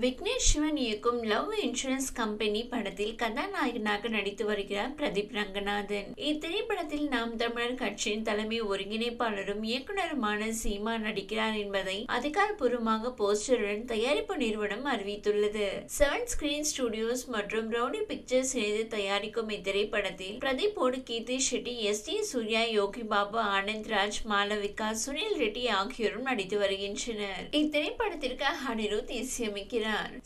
விக்னேஷ் சிவன் இயக்கும் love insurance company படத்தில் கதாநாயகனாக நடித்து வருகிறார் பிரதீப் ரங்கநாதன். இத்திரைப்படத்தில் நாம் தமிழர் கட்சியின் தலைமை ஒருங்கிணைப்பாளரும் இயக்குனருமான சீமா நடிக்கிறார் என்பதை அதிகாரப்பூர்வமாக போஸ்டருடன் தயாரிப்பு நிறுவனம் அறிவித்துள்ளது. செவன் ஸ்கிரீன் ஸ்டுடியோஸ் மற்றும் ரவுடி பிக்சர்ஸ் இணைந்து தயாரிக்கும் இத்திரைப்படத்தில் பிரதீப்போடு கீர்த்தி ஷெட்டி எஸ் டி சூர்யா யோகி பாபு ஆனந்த் ராஜ் மாலவிகா சுனில் ரெட்டி ஆகியோரும் நடித்து வருகின்றனர். இத்திரைப்படத்திற்கு அனிருத் இசையமைக்கிறார்.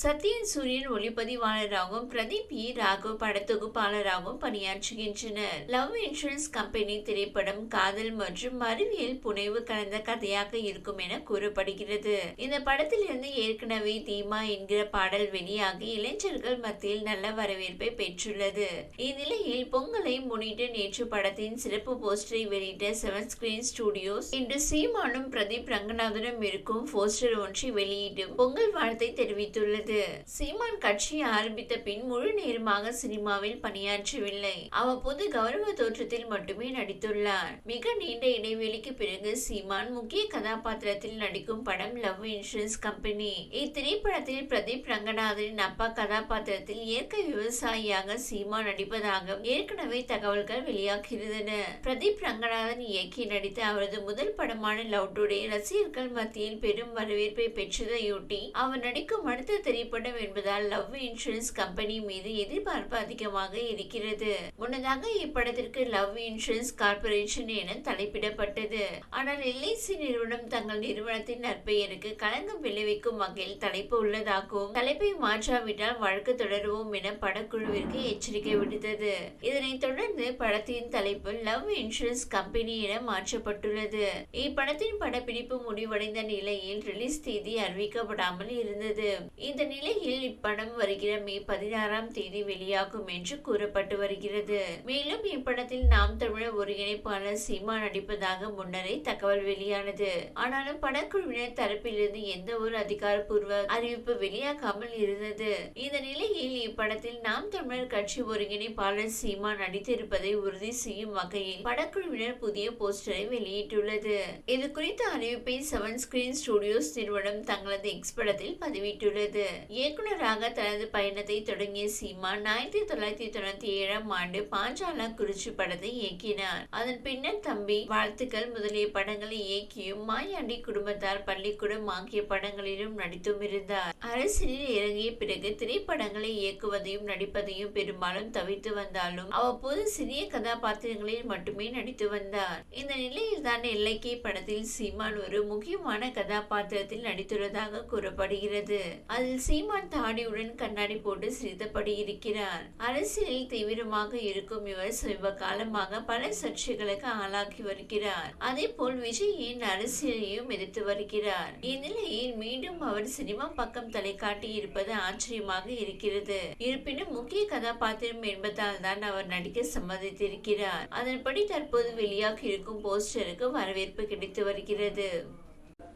சத்யன் சூரியன் ஒளிப்பதிவாளராகவும் பிரதீப் இ. ராகவ் படத்தொகுப்பாளராகவும் பணியாற்றுகின்றனர். லவ் இன்சூரன்ஸ் கம்பெனி திரைப்படம் காதல் மற்றும் அறிவியல் புனைவு கலந்த கதையாக இருக்கும் என கூறப்படுகிறது. இந்த படத்திலிருந்து ஏற்கனவே தீமா என்கிற பாடல் வெளியாகி இளைஞர்கள் மத்தியில் நல்ல வரவேற்பை பெற்றுள்ளது. இந்நிலையில் பொங்கலை முன்னிட்டு நேற்று படத்தின் சிறப்பு போஸ்டரை வெளியிட்ட செவன் ஸ்கிரீன் ஸ்டுடியோஸ் இன்று சீமானும் பிரதீப் ரங்கநாதனும் இருக்கும் போஸ்டர் ஒன்றை வெளியிட்டு பொங்கல் வாழ்த்தை தெரிவித்துள்ளது. சீமான் கட்சி ஆரம்பித்த பின் முழு நேரமாக சினிமாவில் பணியாற்றவில்லை. அவ்வப்போது கௌரவ தோற்றத்தில் மட்டுமே நடித்துள்ளார். மிக நீண்ட இடைவெளிக்கு பிறகு சீமான் முக்கிய கதாபாத்திரத்தில் நடிக்கும் படம் லவ் இன்சூரன்ஸ் கம்பெனி இத்திரைப்படத்தில் பிரதீப் ரங்கநாதனின் அப்பா கதாபாத்திரத்தில் இயற்கை விவசாயியாக சீமான் நடிப்பதாக ஏற்கனவே தகவல்கள் வெளியாகியிருந்தன. பிரதீப் ரங்கநாதன் இயக்கி நடித்த அவரது முதல் படமான லவ் டுடே ரசிகர்கள் மத்தியில் பெரும் வரவேற்பை பெற்றதையொட்டி அவர் நடிக்கும் அடுத்த திரைப்படம் என்பதால் லவ் இன்சூரன்ஸ் கம்பெனி மீது எதிர்பார்ப்பு அதிகமாக இருக்கிறது. முன்னதாக இப்படத்திற்கு லவ் இன்சூரன்ஸ் கார்பரேஷன் என தலைப்பிடப்பட்டது. ஆனால் எல்ஐசி நிறுவனம் தங்கள் நிறுவனத்தின் நற்பெயருக்கு களங்கம் விளைவிக்கும் வகையில் தலைப்பு உள்ளதாகவும் தலைப்பை மாற்றாவிட்டால் வழக்கு தொடருவோம் என படக்குழுவிற்கு எச்சரிக்கை விடுத்தது. இதனைத் தொடர்ந்து படத்தின் தலைப்பு லவ் இன்சூரன்ஸ் கம்பெனி என மாற்றப்பட்டுள்ளது. இப்படத்தின் படப்பிடிப்பு முடிவடைந்த நிலையில் ரிலீஸ் தேதி அறிவிக்கப்படாமல் இருந்தது. இந்த நிலையில் இப்படம் வருகிற மே பதினாறாம் தேதி வெளியாகும் என்று கூறப்பட்டு வருகிறது. மேலும் இப்படத்தில் நாம் தமிழர் ஒருங்கிணைப்பாளர் சீமா நடிப்பதாக முன்னரே தகவல் வெளியானது. ஆனாலும் படக்குழுவினர் தரப்பிலிருந்து எந்த ஒரு அதிகாரப்பூர்வ அறிவிப்பு வெளியாகாமல் இருந்தது. இந்த நிலையில் இப்படத்தில் நாம் தமிழர் கட்சி ஒருங்கிணைப்பாளர் சீமா நடித்திருப்பதை உறுதி செய்யும் வகையில் படக்குழுவினர் புதிய போஸ்டரை வெளியிட்டுள்ளது. இது குறித்த அறிவிப்பை செவன் ஸ்கிரீன் ஸ்டுடியோஸ் நிறுவனம் தங்களது எக்ஸ் படத்தில் பதிவிட்டு வெளியிட்டுள்ளது. இயக்குனராக தனது பயணத்தை தொடங்கிய சீமான் ஆயிரத்தி தொள்ளாயிரத்தி தொண்ணூத்தி ஏழாம் ஆண்டு பாஞ்சாலா குறிச்சி படத்தை இயக்கினார். அதன் பின்னர் தம்பி வாழ்த்துக்கள் முதலிய படங்களை இயக்கியும் மாயாண்டி குடும்பத்தார் பள்ளிக்கூடம் ஆகிய படங்களிலும் நடித்தும் இருந்தார். அரசியலில் இறங்கிய பிறகு திரைப்படங்களை இயக்குவதையும் நடிப்பதையும் பெரும்பாலும் தவிர்த்து வந்தாலும் அவ்வப்போது சிறிய கதாபாத்திரங்களில் மட்டுமே நடித்து வந்தார். இந்த நிலையில் தான் எல்லைக்கே படத்தில் சீமான் ஒரு முக்கியமான கதாபாத்திரத்தில் நடித்துள்ளதாக கூறப்படுகிறது. அதில் சீமான் தாடியுடன் கண்ணாடி போட்டு சிரித்தபடி இருக்கிறார். அரசியலில் தீவிரமாக இருக்கும் இவர் சமீப காலமாக பல சர்ச்சைகளுக்கு ஆளாகி வருகிறார். அதே போல் விஜயின் அரசியலையும் எதிர்த்து வருகிறார்? இந்நிலையில் மீண்டும் அவர் சினிமா பக்கம் தலை காட்டி இருப்பது ஆச்சரியமாக இருக்கிறது. இருப்பினும் முக்கிய கதாபாத்திரம் என்பதால் தான் அவர் நடிக்க சம்மதித்திருக்கிறார். அதன்படி தற்போது வெளியாகி இருக்கும் போஸ்டருக்கு வரவேற்பு கிடைத்து வருகிறது.